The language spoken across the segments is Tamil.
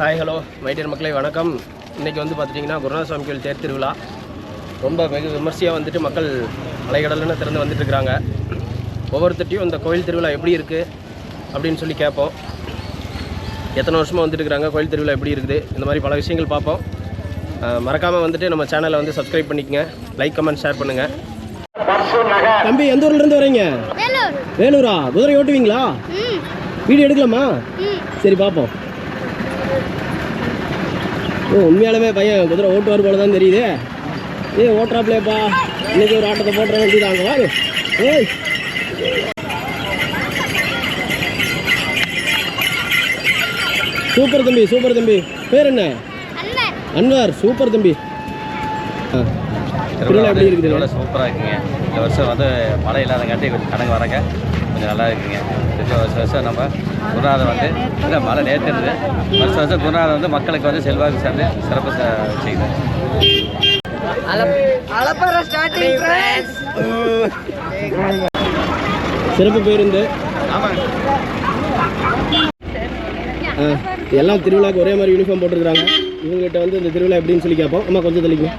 ஹாய் ஹலோ மைடியர் மக்களே வணக்கம். இன்றைக்கி வந்து பார்த்துட்டிங்கன்னா குருநாத சுவாமி கோயில் தேர் திருவிழா. ரொம்ப வெகு விமர்சையாக வந்துட்டு மக்கள் அலைகடல்னு திறந்து வந்துட்டு இருக்கிறாங்க ஒவ்வொருத்தட்டையும் இந்த கோயில் திருவிழா எப்படி இருக்குது அப்படின்னு சொல்லி கேட்போம். எத்தனை வருஷமாக வந்துட்டு இருக்கிறாங்க கோயில் திருவிழா எப்படி இருக்குது? இந்த மாதிரி பல விஷயங்கள் பார்ப்போம். மறக்காமல் வந்துட்டு நம்ம சேனலை வந்து சப்ஸ்கிரைப் பண்ணிக்கங்க. லைக் கமெண்ட் ஷேர் பண்ணுங்கள் தம்பி எந்த ஊர்லேருந்து வரீங்க? வேலூர். குதிரை ஓட்டுவீங்களா? வீடியோ எடுக்கலாமா? சரி பார்ப்போம். உண்மையாலுமே பையன் குதிரை ஓட்டுவார் போல தான் தெரியுது. ஏ ஓட்டுறாப்லேப்பா இன்னைக்கு ஒரு ஆட்டத்தை போட்டுற வேண்டியதாங்க வாரு. ஏய். சூப்பர் தம்பி சூப்பர் தம்பி. பேர் என்ன? அன்வார் சூப்பர் தம்பி. ஆ. திருவிழா எப்படி இருக்குது? சூப்பராக இருக்குங்க. இந்த வருஷம் வந்து மழை இல்லாதங்காட்டி கொஞ்சம் கணக்கு வரங்க. கொஞ்சம் நல்லா இருக்குங்க. இந்த வருஷம் வருஷம் நம்ம குருநாதர் வந்து இல்லை மழை நேற்று இருந்தது வருஷம் வருஷம் குருநாதர் வந்து மக்களுக்கு வந்து செல்வாக்கு சேர்ந்து சிறப்பு செ- செய்யுது சிறப்பு பேருந்து. எல்லாம் திருவிழாக்கு ஒரே மாதிரி யூனிஃபார்ம் போட்டிருக்காங்க இவங்ககிட்ட வந்து இந்த திருவிழா எப்படின்னு சொல்லி கேட்போம். அம்மா கொஞ்சம் தெளிக்கும்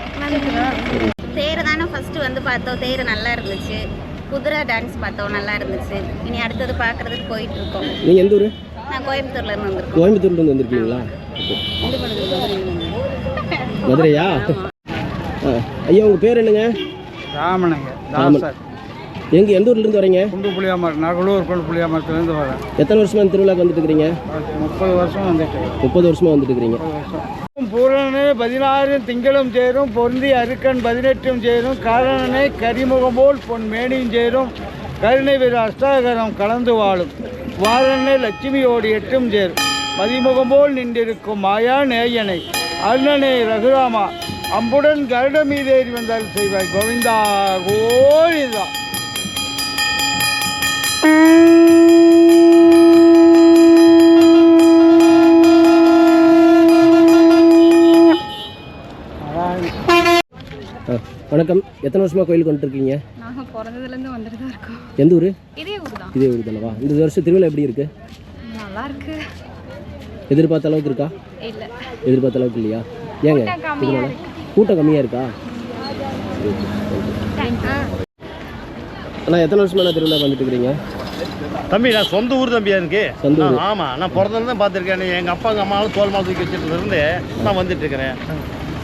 தேர் தானே ஃபஸ்ட்டு வந்து பார்த்தோம். தேர் நல்லா இருந்துச்சு. குதிரை டான்ஸ் பார்த்தோம் நல்லா இருந்துச்சு. இனி அடுத்தது பார்க்குறதுக்கு போயிட்டு இருக்கோம் நீங்கள் எந்த ஊர்? நான் கோயம்புத்தூர்ல இருந்து வந்திருக்கோம். கோயம்புத்தூர்லேருந்து வந்திருக்கீங்களா? மதுரையா? ஆ ஐயா உங்கள் பேர் என்னங்க? ராமனுங்க. ராமன். எங்கே எந்த ஊர்லேருந்து வரீங்க? குண்டு புளியாமரம் நகலூர் கொண்டு புளியாமரத்துலேருந்து வரேன். எத்தனை வருஷமா இந்த திருவிழாக்கு வந்துட்டு இருக்கிறீங்க முப்பது வருஷம் வந்துட்டு முப்பது வருஷமா வந்துட்டு இருக்கிறீங்க பூரணனே பதினாறும் திங்களும் சேரும் பொருந்தி அருக்கன் பதினெட்டும் சேரும் காரணனே கரிமுகம் போல் பொன் மேனியும் சேரும் கருணை வீர அஷ்டாகரம் கலந்து வாழும். வாரணனே லட்சுமியோடு எட்டும் சேரும். மதிமுகம் போல் நின்றிருக்கும் மாயா நேயனை அருணனே ரகுராமா அம்புடன் கருட மீதேறி வந்தால் செய்வார் கோவிந்தா கோவிந்தா வணக்கம். எத்தனை வருஷமா கோயிலுக்கு வந்துட்டு இருக்கீங்க நாங்கள் பிறந்ததுலேருந்து வந்துட்டு தான் இருக்கோம். எந்த ஊர்? இதே ஊர் தான். இதே ஊர் தானவா? இந்த வருஷம் திருவிழா எப்படி இருக்கு? நல்லா இருக்கு. எதிர்பார்த்த அளவுக்கு இருக்கா? இல்லை. எதிர்பார்த்த அளவுக்கு இல்லையா? ஏங்க இதனால கூட்டம் கம்மியாக இருக்கா? அண்ணா எத்தனை வருஷமா நான் திருவிழா வந்துட்டு இருக்கிறீங்க தம்பி நான் சொந்த ஊர் தம்பியா எனக்கு? சொந்த ஆமாம் நான் பிறந்தது தான் பார்த்துருக்கேன் எங்கள் அப்பா எங்கள் அம்மாவும் தோல் மால் தூக்கி வச்சுட்டு இருந்து நான் வந்துட்டு இருக்கிறேன்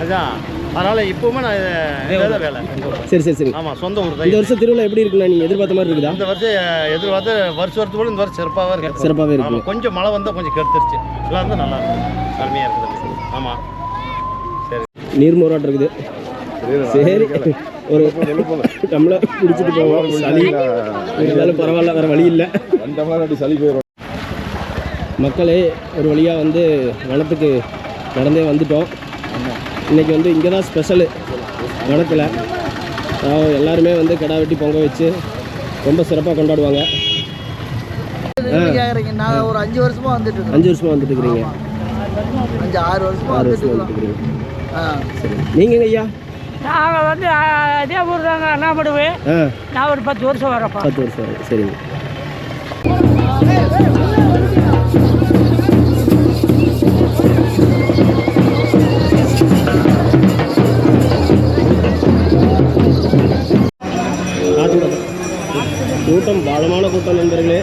அதான். அதனால் இப்போவுமே நான் வேலை சரி சரி சரி. ஆமாம் சொந்த ஊர் இந்த தான் வருஷம் திருவிழா எப்படி இருக்குண்ணா? நீங்கள் எதிர்பார்த்த மாதிரி இருக்குதா? இந்த வருஷம் எதிர்பார்த்து வருஷம் வருஷத்தோடு இந்த வருஷம் சிறப்பாகவே இருக்கு. சிறப்பாகவே இருக்கு. கொஞ்சம் மழை வந்தால் கொஞ்சம் கெடுத்துருச்சு. எல்லாம் வந்து நல்லா இருக்கும். அருமையாக இருக்குது. ஆமாம் சரி. நீர் மோராட்டம் இருக்குது. சரி. ஒரு டம்ளர் குடிச்சிட்டு போவோம். சளி. இருந்தாலும் பரவாயில்ல வேறு வழி இல்லை. மக்களே ஒரு வழியாக வந்து வனத்துக்கு நடந்தே வந்துட்டோம். இன்னைக்கு வந்து இங்கே தான் ஸ்பெஷலு வனத்தில் அதாவது எல்லாருமே வந்து கிடா வெட்டி பொங்க வச்சு ரொம்ப சிறப்பாக கொண்டாடுவாங்க. நான் ஒரு அஞ்சு வருஷமா வந்துட்டு அஞ்சு வருஷமாக வந்துட்டு இருக்கிறீங்க அஞ்சு ஆறு வருஷமா ஆறு வருஷமாக வந்துட்டு சரி. நீங்கள் ஐயா? நாங்கள் வந்து அதே ஊர் தாங்க அண்ணாமடுவு ஆ. நான் ஒரு பத்து வருஷம் வரப்பா பத்து வருஷம். சரிங்க. கூட்டம் பாலமான கூட்டம் நண்பர்களே.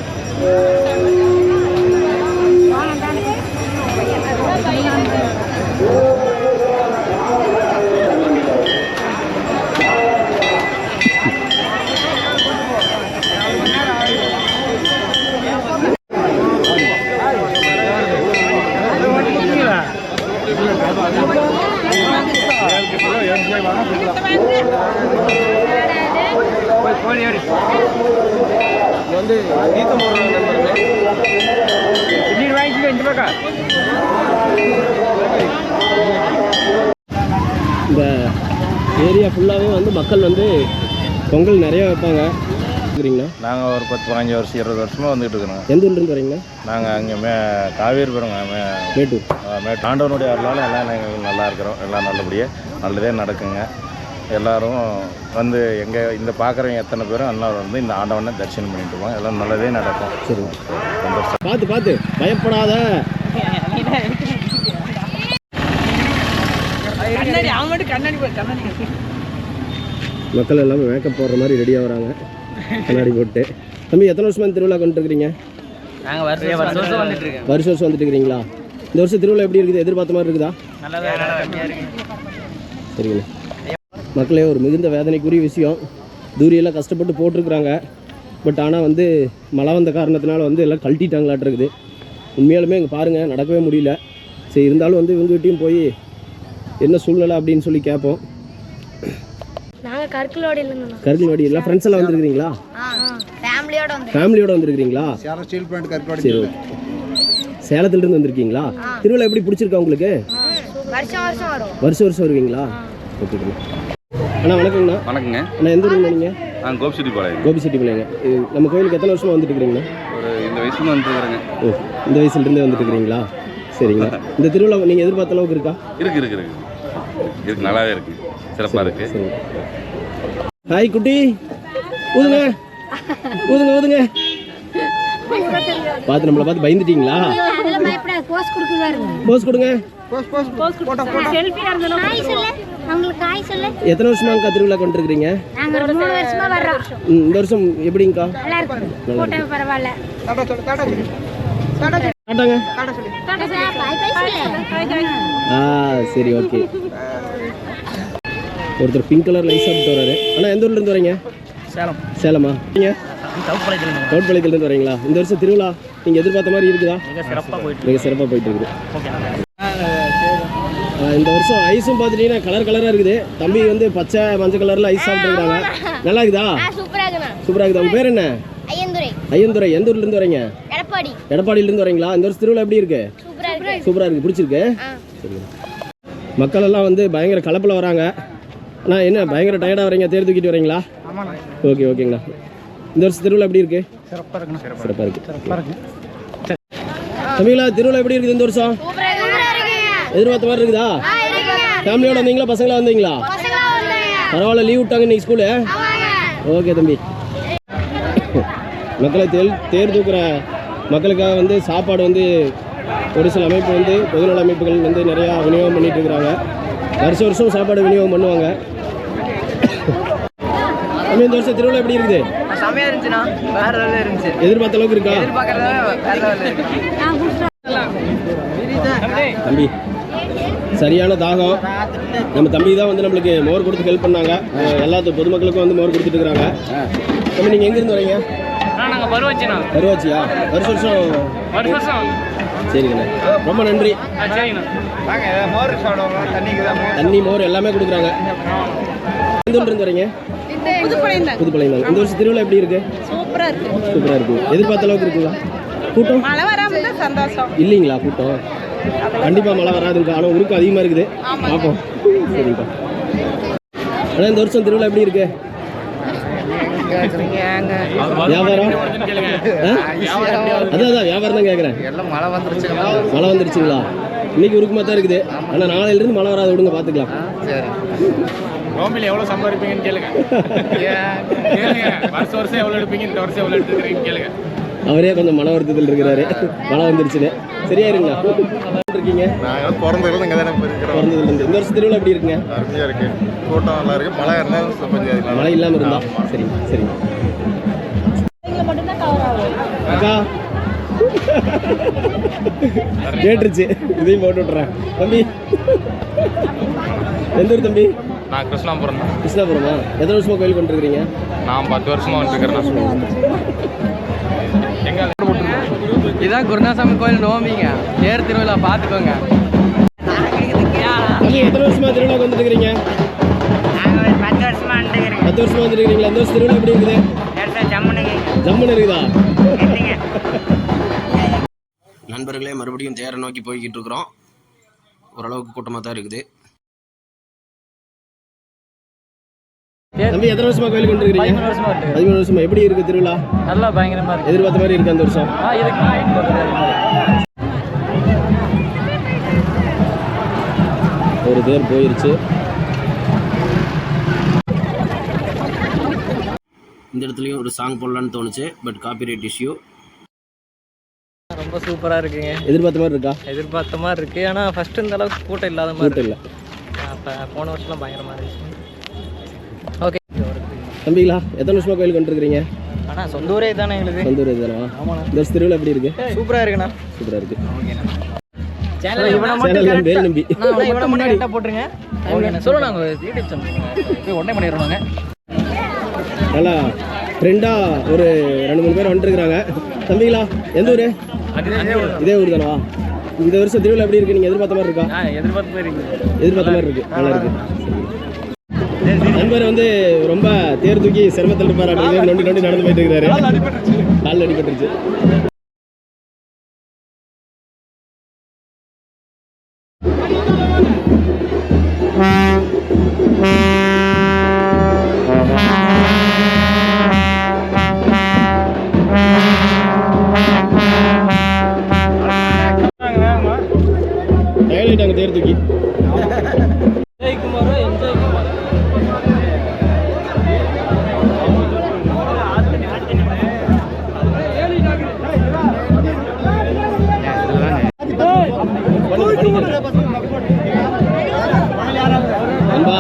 இந்த ஏரியா ஃபுல்லாகவே வந்து மக்கள் வந்து பொங்கல் நிறைய வைப்பாங்க. இருக்கிறீங்களா? நாங்கள் ஒரு பத்து பதினஞ்சு வருஷம் இருபது வருஷமாக வந்துட்டு இருக்கிறோங்க. எந்த ஊர்லேருந்து வரீங்களா நாங்கள் அங்கே மே காவேரிபுரம் மே மேட்டூர். மேட்டு ஆண்டவனுடைய அருளால் எல்லாம் நாங்கள் நல்லா இருக்கிறோம். எல்லாம் நல்லபடியாக நல்லதே நடக்குங்க. எல்லாரும் வந்து எங்கள் இந்த பார்க்குறவங்க எத்தனை பேரும் எல்லாம் வந்து இந்த ஆண்டவனை தரிசனம் பண்ணிட்டு போவாங்க. எல்லாம் நல்லதே நடக்கும். சரி சந்தோஷம். பார்த்து பார்த்து. பயப்படாத. மக்கள் எல்லாமே மேக்கப் போடுற மாதிரி ரெடியாக வராங்க. கண்ணாடி போட்டு. தம்பி எத்தனை வருஷமா திருவிழா கொண்டு இருக்கிறீங்க நாங்கள் வருஷம் வருஷம் வருஷம் வந்துட்டு இருக்கோம். வருஷம் வருஷம் வந்துட்டு இருக்கிறீங்களா இந்த வருஷம் திருவிழா எப்படி இருக்குது? எதிர்பார்த்த மாதிரி இருக்குதா? சரிங்கண்ணா மக்களே ஒரு மிகுந்த வேதனைக்குரிய விஷயம். தூரியெல்லாம் கஷ்டப்பட்டு போட்டிருக்கிறாங்க. பட் ஆனால் வந்து மழை வந்த காரணத்தினால வந்து எல்லாம் கழட்டிட்டாங்களாட்டு இருக்குது. உண்மையாலுமே இங்கே பாருங்கள் நடக்கவே முடியல. சரி இருந்தாலும் வந்து இவங்ககிட்டயும் போய் என்ன சூழ்நிலை அப்படின்னு சொல்லி கேட்போம். நாங்கள் கருதில்வாடி எல்லாம் ஃப்ரெண்ட்ஸ் எல்லாம் வந்துருக்கிறீங்களா? ஃபேமிலியோட வந்து ஃபேமிலியோட வந்திருக்கிறீங்களா? சேலம் ஸ்டீல் பிளான்ட் சரி சேலத்துலேருந்து வந்திருக்கீங்களா? திருவிழா எப்படி பிடிச்சிருக்கா உங்களுக்கு? வருஷம் வருஷம் வரும். வருஷம் வருஷம் வருவீங்களா? ஓகேங்கண்ணா அண்ணா வணக்கங்கண்ணா. வணக்கங்க. அண்ணா எந்த ஊருங்க நீங்கள் நான் கோபிச்செட்டி பாளையம் கோபி செட்டி பிள்ளைங்க. நம்ம கோயிலுக்கு எத்தனை வருஷமா வந்துட்டு இருக்கிறீங்கண்ணா ஒரு இந்த வயசுல வந்துருக்குறேங்க ஓ இந்த வயசுலேருந்தே வந்துட்டு இருக்கிறீங்களா சரிங்கண்ணா இந்த திருவிழா நீங்கள் எதிர்பார்த்த அளவுக்கு இருக்கா? இருக்கு இருக்கு இருக்கு. இருக்கு நல்லாவே இருக்கு. சிறப்பாக இருக்கு. சரிங்க ஹாய் குட்டி. ஊதுங்க. ஊதுங்க ஊதுங்க. பார்த்து நம்மளை பார்த்து பயந்துட்டீங்களா? போஸ்ட் கொடுக்குறாரு போஸ் கொடுங்க. செல்ஃபியாக இருந்தாலும் காய் சொல்லு. அவங்களுக்கு காய் சொல்லு. எத்தனை வருஷமாங்கக்கா திருவிழா கொண்டிருக்கிறீங்க? நாங்க ஒரு மூணு வருஷமா வர்றோம். ம், இந்த வருஷம் எப்படிங்கக்கா? நல்லா இருக்கும் நல்லா இருக்கு. பரவாயில்ல. காட்டாங்க. பாய் பாய் சொல்லு ஆ சரி ஓகே. ஒருத்தர் பிங்க் கலர் லைட் சாப்பிட்டு வராரு அண்ணா எந்த ஊர்ல இருந்து வரீங்க? சேலம். சேலமா? நீங்க? தோட்பாளையத்துலேருந்து வரீங்களா? இந்த வருஷம் திருவிழா நீங்கள் எதிர்பார்த்த மாதிரி இருக்குதா? மிக சிறப்பாக போயிட்டு மிக சிறப்பாக போயிட்டு இருக்குது. இந்த வருஷம் ஐஸும் பார்த்துட்டீங்கன்னா கலர் கலராக இருக்குது. தம்பி வந்து பச்சை மஞ்சள் கலரில் ஐஸ் சாப்பிட்டுருக்காங்க நல்லா இருக்குதா? சூப்பராக இருக்குது? உங்கள் பேர் என்ன? ஐயந்துரை. ஐயந்துரை. எந்த ஊர்லேருந்து வரீங்க? எடப்பாடி. எடப்பாடியிலேருந்து வரீங்களா? இந்த வருஷம் திருவிழா எப்படி இருக்கு? சூப்பரா இருக்கு. சூப்பராக இருக்குது பிடிச்சிருக்கு? சரி. மக்கள் எல்லாம் வந்து பயங்கர கலப்பில் வராங்க. அண்ணா என்ன பயங்கர டயர்டாக வரீங்க? தேர் தூக்கிட்டு வரீங்களா? ஓகே ஓகேங்கண்ணா இந்த வருஷம் திருவிழா எப்படி இருக்கு? சிறப்பாக இருக்கு. சிறப்பாக இருக்கு. தமிழா திருவிழா எப்படி இருக்குது இந்த வருஷம்? எதிர்பார்த்த மாதிரி இருக்குதா? ஃபேமிலியோட வந்தீங்களா? பசங்களா வந்தீங்களா? பரவாயில்ல லீவ் விட்டாங்க இன்னைக்கு ஸ்கூலு ஓகே தம்பி. மக்களை தேர் தேர் தூக்குற மக்களுக்காக வந்து சாப்பாடு வந்து ஒரு சில அமைப்பு வந்து பொதுநல அமைப்புகள் வந்து நிறையா விநியோகம் பண்ணிட்டு இருக்கிறாங்க. வருஷம் வருஷம் சாப்பாடு விநியோகம் பண்ணுவாங்க. தம்பி, இந்த வருஷம் திருவிழா எப்படி இருக்குது? செம்மையாக இருந்துச்சுண்ணா. வேற லெவலில் இருந்துச்சு. எதிர்பார்த்த அளவுக்கு இருக்கா? எதிர்பார்க்கறத வேற லெவலில் இருக்கு. தம்பி சரியான தாகம். நம்ம தம்பி தான் வந்து நம்மளுக்கு மோர் கொடுத்து ஹெல்ப் பண்ணாங்க. எல்லாத்து பொதுமக்களுக்கும் வந்து மோர் கொடுத்துட்டு இருக்கிறாங்க. தம்பி நீங்கள் எங்கேருந்து வரீங்க? நாங்கள் பருவச்சுண்ணா. கருவாச்சியா வருஷம் வருஷம். வருஷம் வருஷம். சரிங்கண்ணா. ரொம்ப நன்றி. தண்ணி மோர் எல்லாமே கொடுக்குறாங்க. எந்த ஊர்ல இருந்து வரீங்க? புதுப்பாளையம் இந்த வருஷம் திருவிழா எப்படி இருக்கு? சூப்பராக இருக்கு. சூப்பராக இருக்கு. எதிர்பார்த்த அளவுக்கு இருக்குங்களா? கூட்டம்? இல்லைங்களா கூட்டம்? கண்டிப்பாக மழை வராதுங்க. ஆனால் உருக்கு அதிகமாக இருக்குது. பார்ப்போம் சரிங்கப்பா ஆனால் இந்த வருஷம் திருவிழா எப்படி இருக்கு? வியாபாரம்? அதான் அதான் வியாபாரம் தான் கேட்குறேன் எல்லாம் மழை வந்துருச்சு மழை வந்துருச்சுங்களா? இன்னைக்கு உருக்குமா தான் இருக்குது. ஆனால் நாளையிலிருந்து மழை வராது. விடுங்க பார்த்துக்கலாம் சரி நோம்பில் எவ்வளோ சம்பாதிப்பீங்கன்னு கேளுங்க. கேளுங்க. வருஷம் வருஷம் எவ்வளோ எடுப்பீங்க இந்த வருஷம் எவ்வளோ எடுத்துக்கிறீங்கன்னு கேளுங்க. அவரே கொஞ்சம் மன வருத்தத்தில் இருக்கிறாரு. மழை வந்துருச்சுன்னு. சரியாயிருங்களா இருக்கீங்க நாங்கள் பிறந்ததுலேருந்து இங்கே தானே இருக்கிறோம் பிறந்ததுலேருந்து இந்த வருஷம் திருவிழா எப்படி இருக்குங்க? அருமையாக இருக்கு. கூட்டம் நல்லா இருக்கு. மழை இருந்தாலும் கொஞ்சம் மழை இல்லாமல் இருந்தா. சரிங்க சரிங்க அக்கா. கேட்டுருச்சு. இதையும் போட்டு விட்றேன் தம்பி. எந்த ஊர் தம்பி? நான் கிருஷ்ணாபுரம் தான். கிருஷ்ணாபுரமா? எத்தனை வருஷமா கோயில் கொண்டிருக்கிறீங்க நான் பத்து வருஷமா வந்துருக்கிறேன் இதான் குருநாசாமி கோயில் நோம்பிங்க. தேர் திருவிழா பார்த்துக்கோங்க. தம்பி எத்தனை வருஷமா திருவிழாக்கு வந்துட்டு இருக்கிறீங்க பத்து வருஷமா பத்து வருஷமா இந்த வருஷம் திருவிழா எப்படி இருக்குது? ஜம்முன்னு இருக்குதா. நண்பர்களே மறுபடியும் தேரை நோக்கி போய்கிட்டு இருக்கிறோம். ஓரளவுக்கு கூட்டமாக தான் இருக்குது. தம்பி எத்தனை வருஷமா கோயில் கொண்டு இருக்கிறீங்க பதிமூணு வருஷமா இருக்கு. பதிமூணு வருஷமா? எப்படி இருக்கு திருவிழா? நல்லா பயங்கரமா இருக்கு. எதிர்பார்த்த மாதிரி இருக்கு அந்த வருஷம்? ஒரு தேர் போயிருச்சு. இந்த இடத்துலையும் ஒரு சாங் போடலான்னு தோணுச்சு பட் காப்பிரைட் இஷ்யூ ரொம்ப சூப்பரா இருக்குங்க. எதிர்பார்த்த மாதிரி இருக்கா? எதிர்பார்த்த மாதிரி இருக்கு. ஆனா ஃபர்ஸ்ட் இந்த அளவுக்கு கூட்டம் இல்லாத மாதிரி இல்லை. போன வருஷம்லாம் பயங்கரமாக இருந்துச்சு. தம்பிங்களா எத்தனை வருஷமா கோயில் கொண்டிருக்கிறீங்க ஆனால் சொந்த ஊரே தானே எங்களுக்கு. சொந்த ஊர் இதுதானா இந்த வருஷம் திருவிழா எப்படி இருக்கு? சூப்பராக இருக்குண்ணா. சூப்பராக இருக்கு. சேனல் இவனை சேனல் பேர் நம்பி. இவனை மட்டும் கரெக்டாக போட்டுருங்க. சொல்லுங்க. நாங்கள் யூடியூப் சேனல் போய் உடனே பண்ணிடுவாங்க. நல்லா ட்ரெண்டாக ஒரு ரெண்டு மூணு பேர் வந்துருக்குறாங்க. தம்பிங்களா எந்த ஊர்? இதே ஊர் தானா? இந்த வருஷம் திருவிழா எப்படி இருக்கு? நீங்கள் எதிர்பார்த்த மாதிரி இருக்கா? எதிர்பார்த்து போயிருக்கீங்க எதிர்பார்த்த மாதிரி இருக்கு. நல்லா இருக்கு. நண்பர் வந்து ரொம்ப தேர் தூக்கி சிரமத்தில் இருப்பார் நொண்டி நொண்டி நடந்து போயிட்டு இருக்கிறாரு. கால் அடிபட்டுருச்சு.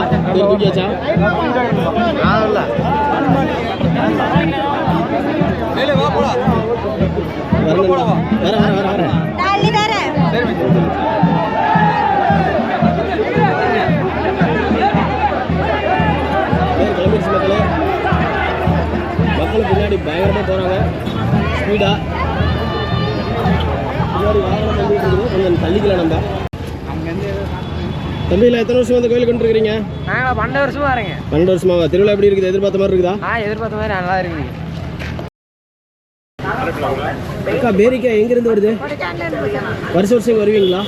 நண்பா தேர் தூக்கியாச்சா வரணும் வர வர வர வர தள்ளி தரேன் பேர் கிளம்பிடுச்சு மக்களே மக்கள் பின்னாடி பயங்கரமாக போகிறாங்க ஸ்பீடாக பின்னாடி வாகனம் வந்துட்டு இருக்குது. கொஞ்சம் தள்ளிக்கலாம் நம்ம. தம்பியில் எத்தனை வருஷம் வந்து கோயில் கொண்டுருக்கிறீங்க நாங்கள் பன்னெண்டு வருஷமா வரேங்க. பன்னெண்டு வருஷமாவா திருவிழா எப்படி இருக்குது? எதிர்பார்த்த மாதிரி இருக்குதா? ஆ எதிர்பார்த்த மாதிரி நல்லா இருக்குது. அக்கா பேரிக்கா எங்கேருந்து வருது? வருஷம் வருஷம் வருவீங்களா?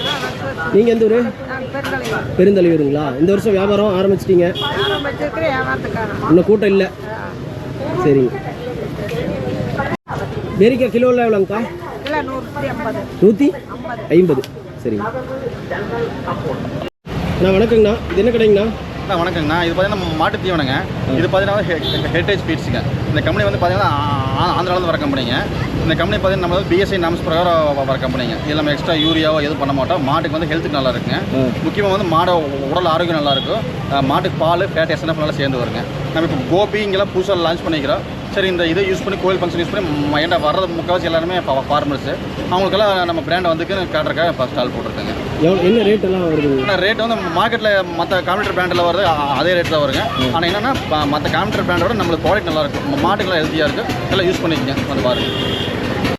நீங்கள் எந்த ஊர்? பெருந்தலைவருங்களா இந்த வருஷம் வியாபாரம் ஆரம்பிச்சிட்டீங்க. இன்னும் கூட்டம் இல்லை. சரிங்க. பேரிக்கா கிலோவில் எவ்வளோங்கக்கா நூற்றி ஐம்பது. சரிங்க. அண்ணா வணக்கங்கண்ணா. இது என்ன கடைங்கண்ணா? அண்ணா வணக்கங்கண்ணா. இது பார்த்தீங்கன்னா மாட்டு தீவனங்க. இது பார்த்தீங்கன்னா ஹெரிட்டேஜ் ஃபீட்ஸுங்க இந்த கம்பெனி வந்து பார்த்தீங்கன்னா ஆ- ஆந்திராவிலேருந்து வர கம்பெனிங்க இந்த கம்பெனி பார்த்தீங்கன்னா நம்ம வந்து பிஎஸ்ஐ நாம்ஸ் பிரகாரம் வர கம்பெனிங்க இதில் நம்ம எக்ஸ்ட்ரா யூரியாவோ எதுவும் பண்ண மாட்டோம். மாட்டுக்கு வந்து ஹெல்த்துக்கு நல்லா இருக்குங்க. முக்கியமாக வந்து மாடு உடல் ஆரோக்கியம் நல்லா இருக்கும். அஹ் மாட்டுக்கு பால் ஃபேட் எஸ்என்எஃப் நல்லா சேர்ந்து வருங்க. நம்ம இப்போ கோபி இங்கெல்லாம் புதுசாக லான்ச் பண்ணிக்கிறோம். சரி இந்த இதை யூஸ் பண்ணி கோயில் ஃபங்க்ஷன் யூஸ் பண்ணி மைண்டாக வர்றது முக்கால்வாசி எல்லாருமே ஃபார்மர்ஸு அவங்களுக்கெல்லாம் நம்ம பிராண்டை வந்துக்கு காட்டுறக்காக இப்போ ஸ்டால் போட்டிருக்கேங்க. எவ்வளோ என்ன ரேட் எல்லாம் ஆனால் ரேட் வந்து மார்க்கெட்டில் மற்ற காம்படிட்டர் பிராண்டில் வருது அதே ரேட் தான் வருங்க. ஆனால் என்னென்னா மற்ற காம்படிட்டர் பிராண்டோட நம்மளுக்கு ப்ராடக்ட் நல்லா இருக்கும். மாட்டுக்கெல்லாம் ஹெல்த்தியாக இருக்குது எல்லாம் யூஸ் பண்ணிக்கங்க வந்து பாருங்க.